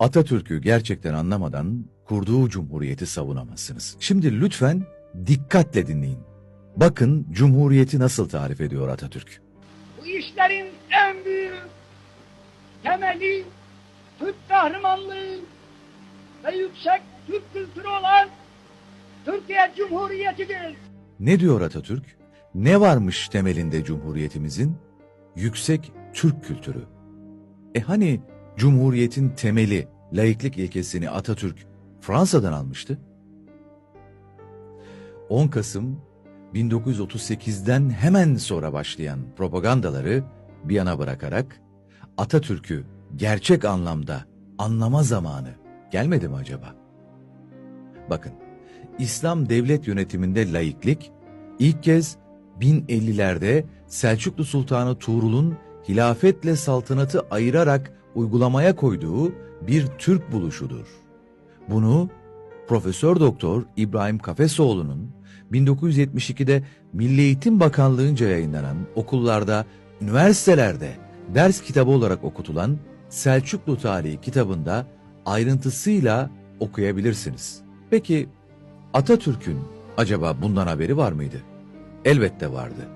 Atatürk'ü gerçekten anlamadan kurduğu cumhuriyeti savunamazsınız. Şimdi lütfen dikkatle dinleyin. Bakın cumhuriyeti nasıl tarif ediyor Atatürk. Bu işlerin en büyük temeli Türk kahramanlığı ve yüksek Türk kültürü olan Türkiye Cumhuriyeti'dir. Ne diyor Atatürk? Ne varmış temelinde cumhuriyetimizin? Yüksek Türk kültürü. E hani cumhuriyetin temeli, laiklik ilkesini Atatürk Fransa'dan almıştı? 10 Kasım 1938'den hemen sonra başlayan propagandaları bir yana bırakarak Atatürk'ü gerçek anlamda anlama zamanı gelmedi mi acaba? Bakın, İslam devlet yönetiminde laiklik ilk kez 1050'lerde Selçuklu Sultanı Tuğrul'un hilafetle saltanatı ayırarak uygulamaya koyduğu bir Türk buluşudur. Bunu Profesör Doktor İbrahim Kafesoğlu'nun 1972'de Milli Eğitim Bakanlığı'nca yayınlanan okullarda, üniversitelerde ders kitabı olarak okutulan Selçuklu Tarihi kitabında ayrıntısıyla okuyabilirsiniz. Peki Atatürk'ün acaba bundan haberi var mıydı? Elbette vardı.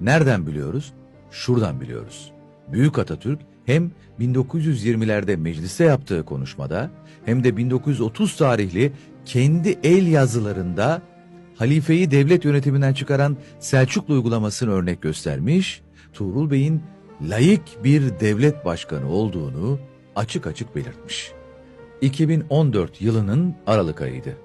Nereden biliyoruz? Şuradan biliyoruz. Büyük Atatürk hem 1920'lerde mecliste yaptığı konuşmada hem de 1930 tarihli kendi el yazılarında halifeyi devlet yönetiminden çıkaran Selçuklu uygulamasını örnek göstermiş, Tuğrul Bey'in layık bir devlet başkanı olduğunu açık açık belirtmiş. 2014 yılının Aralık ayıydı.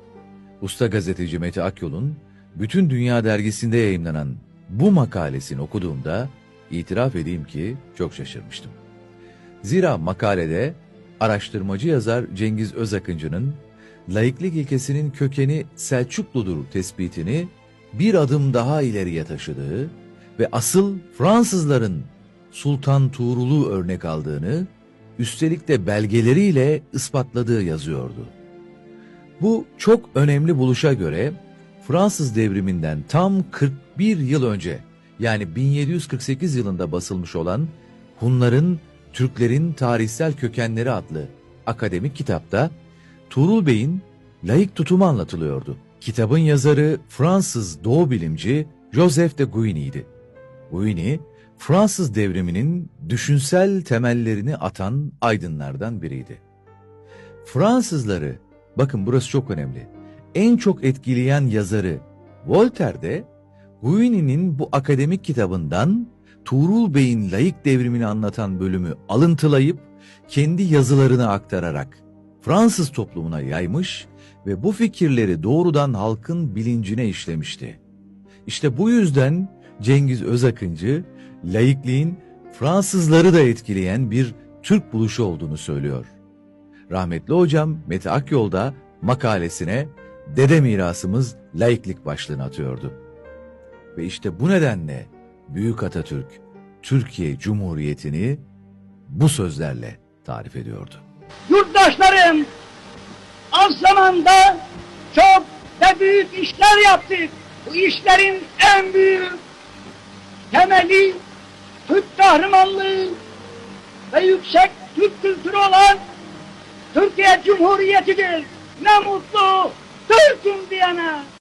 Usta gazeteci Mete Akyol'un Bütün Dünya dergisinde yayınlanan bu makalesini okuduğumda itiraf edeyim ki çok şaşırmıştım. Zira makalede araştırmacı yazar Cengiz Özakıncı'nın laiklik ilkesinin kökeni Selçukludur tespitini bir adım daha ileriye taşıdığı ve asıl Fransızların Sultan Tuğrul'u örnek aldığını, üstelik de belgeleriyle ispatladığı yazıyordu. Bu çok önemli buluşa göre Fransız devriminden tam 41 yıl önce yani 1748 yılında basılmış olan Hunların Türklerin Tarihsel Kökenleri adlı akademik kitapta Tuğrul Bey'in laik tutumu anlatılıyordu. Kitabın yazarı Fransız doğu bilimci Joseph de Guigny'ydi. Guigny, Fransız devriminin düşünsel temellerini atan aydınlardan biriydi. Fransızları, bakın burası çok önemli, en çok etkileyen yazarı Voltaire de Guigny'nin bu akademik kitabından Tuğrul Bey'in layık devrimini anlatan bölümü alıntılayıp kendi yazılarına aktararak Fransız toplumuna yaymış ve bu fikirleri doğrudan halkın bilincine işlemişti. İşte bu yüzden Cengiz Özakıncı laikliğin Fransızları da etkileyen bir Türk buluşu olduğunu söylüyor. Rahmetli hocam Mete Akyol da makalesine dede mirasımız laiklik başlığını atıyordu. Ve işte bu nedenle Büyük Atatürk Türkiye Cumhuriyeti'ni bu sözlerle tarif ediyordu. Yurttaşlarım az zamanda çok ve büyük işler yaptık. Bu işlerin en büyük temeli Türk kahramanlığı ve yüksek Türk kültürü olan Türkiye Cumhuriyeti'dir. Ne mutlu Türk'üm diyene.